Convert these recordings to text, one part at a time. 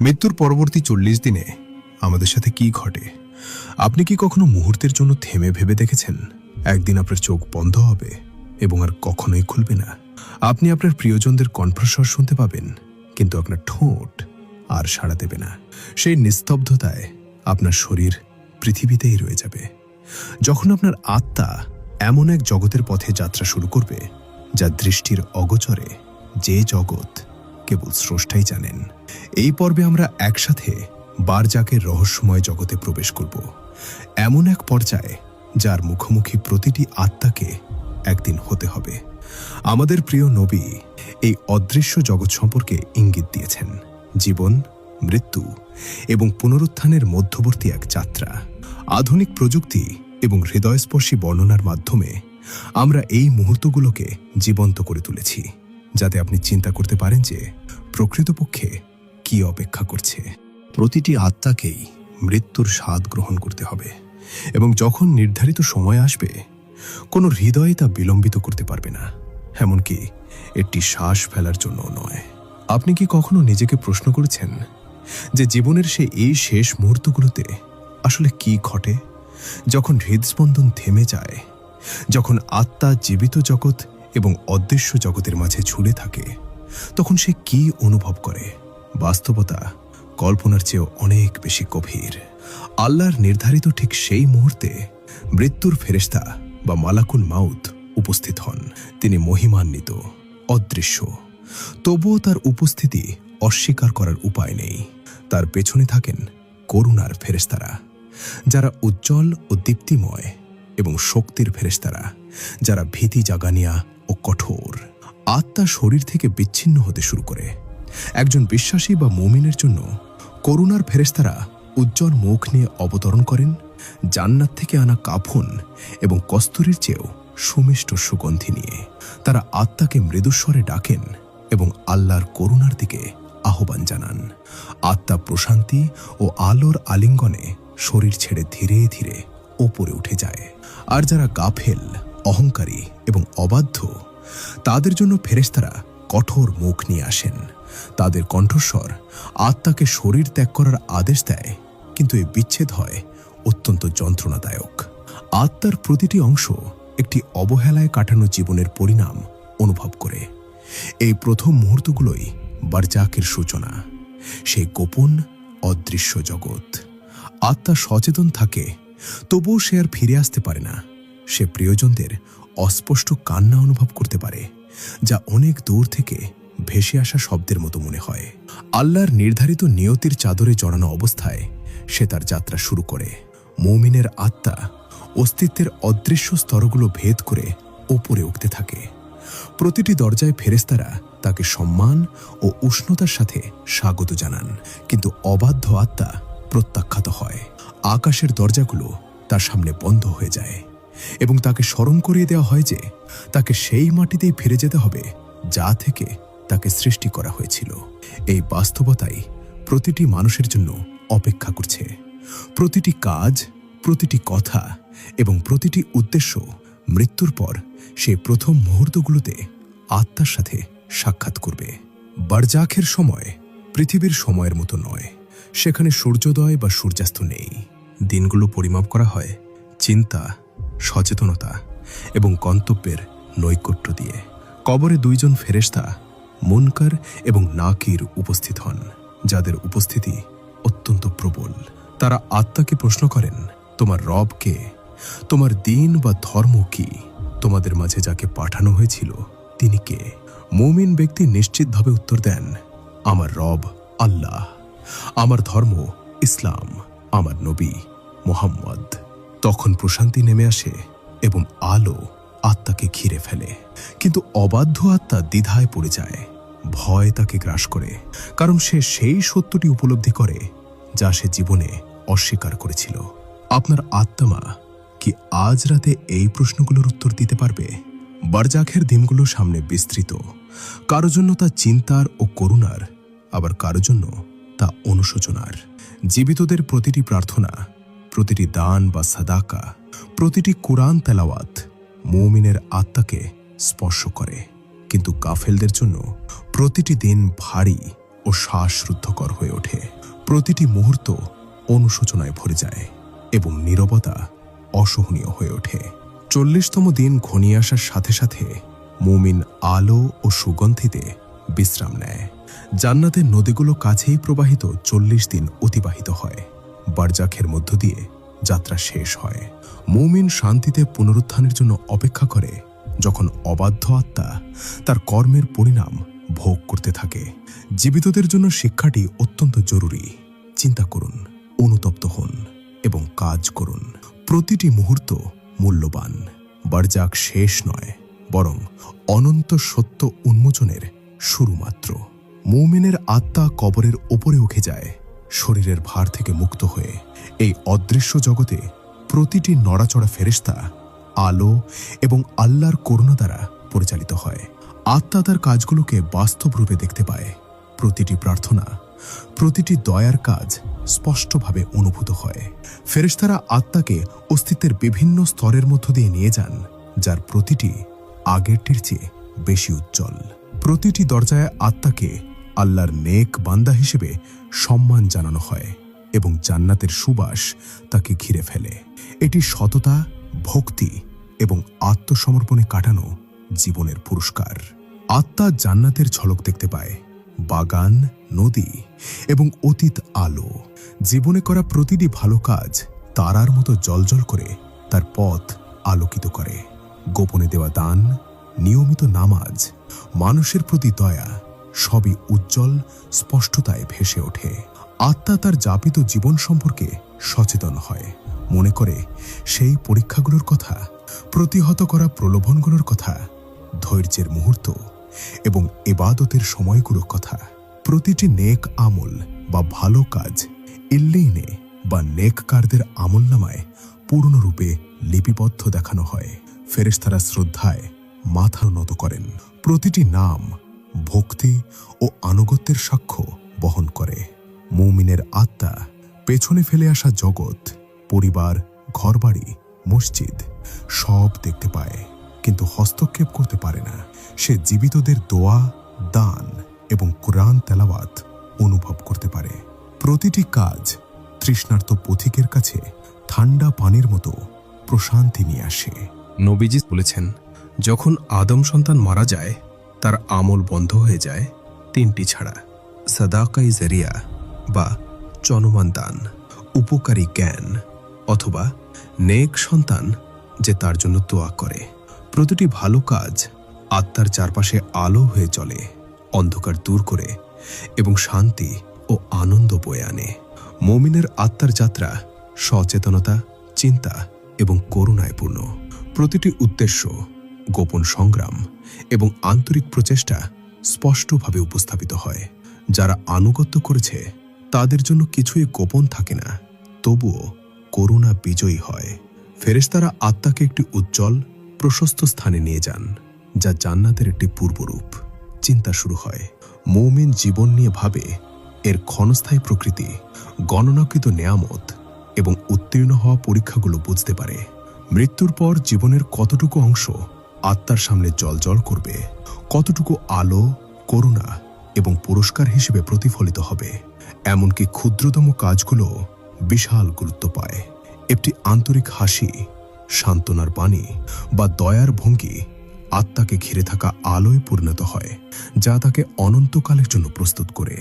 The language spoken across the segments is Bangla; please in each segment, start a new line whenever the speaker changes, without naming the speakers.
মৃত্যুর পরবর্তী চল্লিশ দিনে আমাদের সাথে কি ঘটে? আপনি কি কখনো মুহূর্তের জন্য থেমে ভেবে দেখেছেন? একদিন আপনার চোখ বন্ধ হবে এবং আর কখনোই খুলবে না। আপনি আপনার প্রিয়জনদের কণ্ঠস্বর শুনতে পাবেন, কিন্তু আপনার ঠোঁট আর সাড়া দেবে না। সেই নিস্তব্ধতায় আপনার শরীর পৃথিবীতেই রয়ে যাবে। যখন আপনার আত্মা এমন এক জগতের পথে যাত্রা শুরু করবে, যা দৃষ্টির অগোচরে যে জগৎ কেবল স্রষ্টাই জানেন। এই পর্বে আমরা একসাথে বারজাকের রহস্যময় জগতে প্রবেশ করব। এমন এক পর্যায়ে যার মুখোমুখি প্রতিটি আত্মাকে একদিন হতে হবে। আমাদের প্রিয় নবী এই অদৃশ্য জগৎ সম্পর্কে ইঙ্গিত দিয়েছেন। জীবন, মৃত্যু এবং পুনরুত্থানের মধ্যবর্তী এক যাত্রা। আধুনিক প্রযুক্তি এবং হৃদয়স্পর্শী বর্ণনার মাধ্যমে আমরা এই মুহূর্তগুলোকে জীবন্ত করে তুলেছি, যাতে আপনি চিন্তা করতে পারেন যে প্রকৃতপক্ষে কি অপেক্ষা করছে? প্রতিটি আত্মাকেই মৃত্যুর স্বাদ গ্রহণ করতে হবে এবং যখন নির্ধারিত সময় আসবে, কোনো হৃদয় তা বিলম্বিত করতে পারবে না। এমনকি একটি শ্বাস ফেলার জন্য নয়। আপনি কি কখনো নিজেকে প্রশ্ন করেছেন যে জীবনের সে এই শেষ মুহূর্তগুলোতে আসলে কি ঘটে? যখন হৃদস্পন্দন থেমে যায়, যখন আত্মা জীবিত জগৎ এবং অদৃশ্য জগতের মাঝে ঝুলে থাকে তখন সে কি অনুভব করে? বাস্তবতা কল্পনার চেয়েও অনেক বেশি গভীর। আল্লাহর নির্ধারিত ঠিক সেই মুহূর্তে মৃত্যুর ফেরেশতা বা মালাকুল মাউত উপস্থিত হন। তিনি মহিমান্বিত, অদৃশ্য। তবুও তার উপস্থিতি অস্বীকার করার উপায় নেই। তার পেছনে থাকেন করুণার ফেরেস্তারা যারা উজ্জ্বল ও দীপ্তিময় এবং শক্তির ফেরেস্তারা যারা ভীতি জাগানিয়া ও কঠোর। আত্মা শরীর থেকে বিচ্ছিন্ন হতে শুরু করে। একজন বিশ্বাসী বা মুমিনের জন্য করুণার ফেরেস্তারা উজ্জ্বল মুখ নিয়ে অবতরণ করেন, জান্নাত থেকে আনা কাফন এবং কস্তুরীর চেয়েও সুমিষ্ট সুগন্ধি নিয়ে। তারা আত্মাকে মৃদুস্বরে ডাকেন এবং আল্লাহর করুণার দিকে আহ্বান জানান। আত্মা প্রশান্তি ও আলোর আলিঙ্গনে শরীর ছেড়ে ধীরে ধীরে ওপরে উঠে যায়। আর যারা গাফেল, অহংকারী এবং অবাধ্য তাদের জন্য ফেরেশতারা কঠোর মুখ নিয়ে আসেন। তাদের কণ্ঠস্বর আত্মাকে শরীর ত্যাগ করার আদেশ দেয়, কিন্তু এই বিচ্ছেদ হয়, অত্যন্ত যন্ত্রণাদায়ক। আত্মার প্রতিটি অংশ একটি অবহেলায় কাটানো জীবনের পরিণাম অনুভব করে। এই প্রথম মুহূর্তগুলোই বারজাকের সূচনা। সেই গোপন, অদৃশ্য জগৎ। আত্মা সচেতন থাকে, তবুও সে আর ফিরে আসতে পারে না। সে প্রিয়জনদের অস্পষ্ট কান্না অনুভব করতে পারে, যা অনেক দূর থেকে ভেসে আসা শব্দের মতো মনে হয়। আল্লাহর নির্ধারিত নিয়তির চাদরে জড়ানো অবস্থায় সে তার যাত্রা শুরু করে। মৌমিনের আত্মা অস্তিত্বের অদৃশ্য স্তরগুলো ভেদ করে ওপরে উঠতে থাকে। প্রতিটি দরজায় ফেরেস্তারা তাকে সম্মান ও উষ্ণতার সাথে স্বাগত জানান, কিন্তু অবাধ্য আত্মা প্রত্যাখ্যাত হয়। আকাশের দরজাগুলো তার সামনে বন্ধ হয়ে যায়। এবং তাকে স্মরণ করিয়ে দেওয়া হয় যে তাকে সেই মাটিতেই ফিরে যেতে হবে, যা থেকে তাকে সৃষ্টি করা হয়েছিল। এই বাস্তবতাই প্রতিটি মানুষের জন্য অপেক্ষা করছে। প্রতিটি কাজ, প্রতিটি কথা এবং প্রতিটি উদ্দেশ্য মৃত্যুর পর সে প্রথম মুহূর্তগুলোতে আত্মার সাথে সাক্ষাৎ করবে। বারজাখের সময় পৃথিবীর সময়ের মতো নয়। সেখানে সূর্যোদয় বা সূর্যাস্ত নেই। দিনগুলো পরিমাপ করা হয় চিন্তা সচেতনতা এবং গন্তব্যের নৈকট্য দিয়ে। কবরে দুইজন ফেরেশতা মুনকার এবং নাকির উপস্থিত হন, যাদের উপস্থিতি অত্যন্ত প্রবল। তারা আত্মাকে প্রশ্ন করেন, তোমার রব কে? তোমার দিন বা ধর্ম কি? তোমাদের মাঝে যাকে পাঠানো হয়েছিল, তিনি কে? মুমিন ব্যক্তি নিশ্চিতভাবে উত্তর দেন, আমার রব আল্লাহ। আমার ধর্ম ইসলাম। আমার নবী মোহাম্মদ। তখন প্রশান্তি নেমে আসে এবং আলো আত্মাকে ঘিরে ফেলে। কিন্তু অবাধ্য আত্মা দ্বিধায় পড়ে যায়, ভয় তাকে গ্রাস করে, কারণ সে সেই সত্যটি উপলব্ধি করে যা সে জীবনে অস্বীকার করেছিল। আপনার আত্মা কি আজ রাতে এই প্রশ্নগুলোর উত্তর দিতে পারবে? বারজাখের দিনগুলো সামনে বিস্তৃত। কারও জন্য তা চিন্তার ও করুণার, আবার কারও জন্য তা অনুশোচনার। জীবিতদের প্রতিটি প্রার্থনা প্রতিটি দান বা সাদাকা, প্রতিটি কোরআন তেলাওয়াত মৌমিনের আত্মাকে স্পর্শ করে। কিন্তু কাফেলদের জন্য প্রতিটি দিন ভারী ও শ্বাসরুদ্ধকর হয়ে ওঠে। প্রতিটি মুহূর্ত অনুশোচনায় ভরে যায় এবং নীরবতা অসহনীয় হয়ে ওঠে। চল্লিশতম দিন ঘনিয়ে আসার সাথে সাথে মুমিন আলো ও সুগন্ধিতে বিশ্রাম নেয়। জান্নাতের নদীগুলো কাছেই প্রবাহিত চল্লিশ দিন অতিবাহিত হয়। বারজাখের মধ্য দিয়ে যাত্রা শেষ হয়। মুমিন শান্তিতে পুনরুত্থানের জন্য অপেক্ষা করে। যখন অবাধ্য আত্মা তার কর্মের পরিণাম ভোগ করতে থাকে, জীবিতদের জন্য শিক্ষাটি অত্যন্ত জরুরি। চিন্তা করুন, অনুতপ্ত হন এবং কাজ করুন। প্রতিটি মুহূর্ত মূল্যবান। বারজাক শেষ নয়, বরং অনন্ত সত্য উন্মোচনের শুরু মাত্র মৌমিনের আত্মা কবরের ওপরে উঠে যায়। শরীরের ভার থেকে মুক্ত হয়ে এই অদৃশ্য জগতে প্রতিটি নড়াচড়া ফেরেস্তা আলো এবং আল্লাহর করুণা দ্বারা পরিচালিত হয়। আত্মা তার কাজগুলোকে বাস্তব রূপে দেখতে পায়। প্রতিটি প্রার্থনা, প্রতিটি দয়ার কাজ স্পষ্টভাবে অনুভূত হয়। ফেরেশতারা আত্মাকে অস্তিত্বের বিভিন্ন স্তরের মধ্য দিয়ে নিয়ে যান, যার প্রতিটি আগেরটির চেয়ে বেশি উজ্জ্বল। প্রতিটি দরজায় আত্মাকে আল্লাহর নেক বান্দা হিসেবে সম্মান জানানো হয় এবং জান্নাতের সুবাস তাকে ঘিরে ফেলে। এটি সততা, ভক্তি এবং আত্মসমর্পণে কাটানো জীবনের পুরস্কার। আত্মা জান্নাতের ঝলক দেখতে পায়, বাগান, নদী এবং অতীত আলো। জীবনে করা প্রতিটি ভালো কাজ তারার মতো জলজল করে তার পথ আলোকিত করে। গোপনে দেওয়া দান, নিয়মিত নামাজ, মানুষের প্রতি দয়া সবই উজ্জ্বল, স্পষ্টতায় ভেসে ওঠে। আত্মা তার যাপিত জীবন সম্পর্কে সচেতন হয়। মনে করে সেই পরীক্ষাগুলোর কথা, প্রতিহত করা প্রলোভনগুলোর কথা, ধৈর্যের মুহূর্ত এবং এবাদতের সময়গুলোর কথা। প্রতিটি নেক আমল বা ভালো কাজ ইল্লেইনে বা নেককারদের আমলনামায় পূর্ণরূপে লিপিবদ্ধ দেখানো হয়। ফেরেশতারা শ্রদ্ধায় মাথা নত করেন। প্রতিটি নাম ভক্তি ও আনুগত্যের সাক্ষ্য বহন করে। মৌমিনের আত্মা পেছনে ফেলে আসা জগৎ, পরিবার, ঘরবাড়ি, মসজিদ, সব দেখতে পায়, কিন্তু হস্তক্ষেপ করতে পারে না। সে জীবিতদের দোয়া, দান এবং কোরআন তেলাওয়াত অনুভব করতে পারে। প্রতিটি কাজ তৃষ্ণার্ত পথিকের কাছে ঠান্ডা পানির মতো প্রশান্তি নিয়ে আসে। নবীজি বলেছেন, যখন আদম সন্তান মারা যায় তার আমল বন্ধ হয়ে যায় তিনটি ছাড়া। সাদাকাই জারিয়া বা চলমান দান, উপকারী জ্ঞান অথবা নেক সন্তান যে তার জন্য তোয়া করে। প্রতিটি ভালো কাজ আত্মার চারপাশে আলো হয়ে চলে, অন্ধকার দূর করে এবং শান্তি ও আনন্দ বয়ে আনে। মমিনের আত্মার যাত্রা সচেতনতা, চিন্তা এবং করুণায় পূর্ণ। প্রতিটি উদ্দেশ্য গোপন সংগ্রাম এবং আন্তরিক প্রচেষ্টা স্পষ্টভাবে উপস্থাপিত হয়। যারা আনুগত্য করেছে, তাদের জন্য কিছুই গোপন থাকে না, তবুও করুণা বিজয়ী হয়। ফেরেশতারা আত্মাকে একটি উজ্জ্বল, প্রশস্ত স্থানে নিয়ে যান, যা জান্নাতের একটি পূর্বরূপ। চিন্তা শুরু হয়। মৌমিন জীবন নিয়ে ভাবে, এর ক্ষণস্থায়ী প্রকৃতি, গণনাকৃত নেয়ামত এবং উত্তীর্ণ হওয়া পরীক্ষাগুলো বুঝতে পারে। মৃত্যুর পর জীবনের কতটুকু অংশ আত্মার সামনে জলজল করবে। কতটুকু আলো, করুণা এবং পুরস্কার হিসেবে প্রতিফলিত হবে, এমনকি ক্ষুদ্রতম কাজগুলো বিশাল গুরুত্ব পায়। একটি আন্তরিক হাসি, সান্ত্বনার বাণী বা দয়ার ভঙ্গি আত্মাকে ঘিরে থাকা আলোয় পরিণত হয়, যা তাকে অনন্তকালের জন্য প্রস্তুত করে।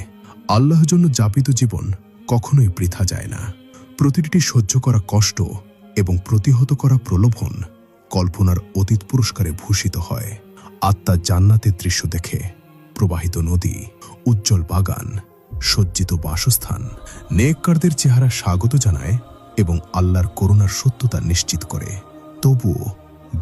আল্লাহর জন্য যাপিত জীবন কখনোই বৃথা যায় না। প্রতিটি সহ্য করা কষ্ট এবং প্রতিহত করা প্রলোভন কল্পনার অতীত পুরস্কারে ভূষিত হয়। আত্মা জান্নাতের দৃশ্য দেখে। প্রবাহিত নদী, উজ্জ্বল বাগান, সজ্জিত বাসস্থান, নেককারদের চেহারা স্বাগত জানায় এবং আল্লাহর করুণার সত্যতা নিশ্চিত করে। তবুও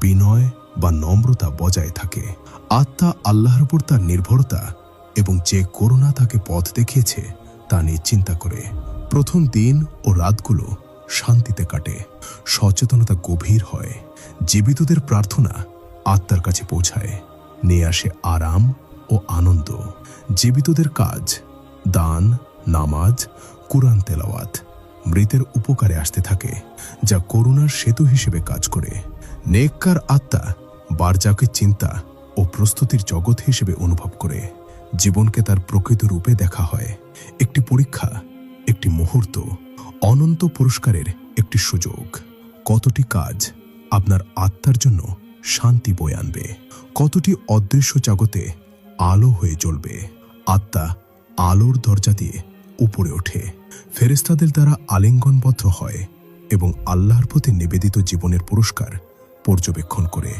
বিনয় বা নম্রতা বজায় থাকে। আত্মা আল্লাহর উপর তার নির্ভরতা এবং যে করুণা তাকে পথ দেখিয়েছে তা নিয়ে চিন্তা করে। প্রথম দিন ও রাতগুলো শান্তিতে কাটে। সচেতনতা গভীর হয়। জীবিতদের প্রার্থনা আত্মার কাছে পৌঁছায়। নিয়ে আসে আরাম ও আনন্দ। জীবিতদের কাজ, দান, নামাজ, কুরআন তেলাওয়াত মৃতের উপকারে আসতে থাকে, যা করুণার সেতু হিসেবে কাজ করে। নেককার আত্মা বারজাকে চিন্তা ও প্রস্তুতির জগৎ হিসেবে অনুভব করে। জীবনকে তার প্রকৃত রূপে দেখা হয়। একটি পরীক্ষা, একটি মুহূর্ত, অনন্ত পুরস্কারের একটি সুযোগ। কতটি কাজ আপনার আত্মার জন্য শান্তি বয়ে আনবে। কতটি অদৃশ্য জগতে আলো হয়ে জ্বলবে। আত্মা আলোর দরজা দিয়ে উপরে ওঠে। ফেরেস্তাদের দ্বারা আলিঙ্গনবদ্ধ হয় এবং আল্লাহর প্রতি নিবেদিত জীবনের পুরস্কার পর্যবেক্ষণ করে।